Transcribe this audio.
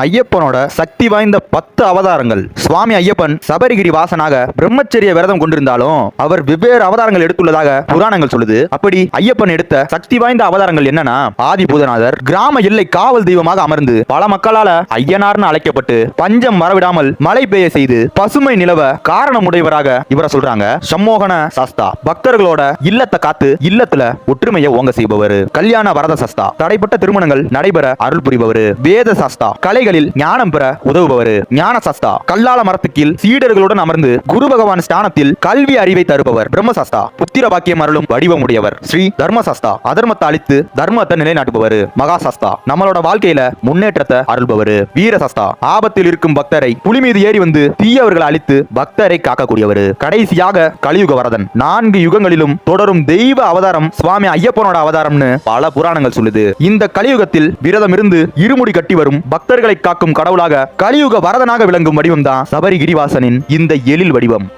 ஐயப்பனோட சக்தி வாய்ந்த பத்து அவதாரங்கள். சுவாமி ஐயப்பன் சபரிகிரி வாசனாக பிரம்மச்சரிய விரதம் கொண்டிருந்தாலும் அவர் வெவ்வேறு அவதாரங்கள் எடுத்துள்ளதாக புராணங்கள் சொல்லுது. அப்படி ஐயப்பன் எடுத்த சக்தி வாய்ந்த அவதாரங்கள் என்னன்னா ஆதி பூதநாதர் கிராம எல்லை காவல் தெய்வமாக அமர்ந்து பல மக்களால ஐயனார்னு அழைக்கப்பட்டு பஞ்சம் வரவிடாமல் மழை பெய்ய செய்து பசுமை நிலவ காரணமுடையவராக இவரை சொல்றாங்க. சம்மோகன சாஸ்தா. பக்தர்களோட இல்லத்தை காத்து இல்லத்துல ஒற்றுமையை ஓங்க செய்பவர். கல்யாண வரத சஸ்தா. தடைப்பட்ட திருமணங்கள் நடைபெற அருள் புரிபவர். வேத சாஸ்தா. ஞானிகளில் ஞானம் பெற உதவுபவர். ஞான சஸ்தா கல்லால மரத்துக்கீழ் சீடர்களுடன் அமர்ந்து குரு பகவான் ஸ்தானத்தில் கல்வி அறிவை தருபவர். பிரம்மசாஸ்தா. புத்திர பாக்கியம் அருளும் வடிவமுடையவர். ஸ்ரீ தர்மசாஸ்தா. அதர்மத்தை அழித்து தர்மத்தை நிலைநாட்டுபவர். மகாசாஸ்தா. நம்மளோட வாழ்க்கையில முன்னேற்றத்தை அருள்பவர். வீரசாஸ்தா. ஆபத்தில் இருக்கும் பக்தரை புலி மீது ஏறி வந்து தீயவர்களை அழித்து பக்தரை காக்கக்கூடியவர். கடைசியாக கலியுக வரதன் நான்கு யுகங்களிலும் தொடரும் தெய்வ அவதாரம் சுவாமி ஐயப்பனோட அவதாரம்னு பல புராணங்கள் சொல்லுது. இந்த கலியுகத்தில் விரதம் இருந்து இருமுடி கட்டி வரும் பக்தர்களை காக்கும் கடவுளாக கலியுக வரதனாக விளங்கும் வடிவம்தான் சபரி கிரிவாசனின் இந்த எழில் வடிவம்.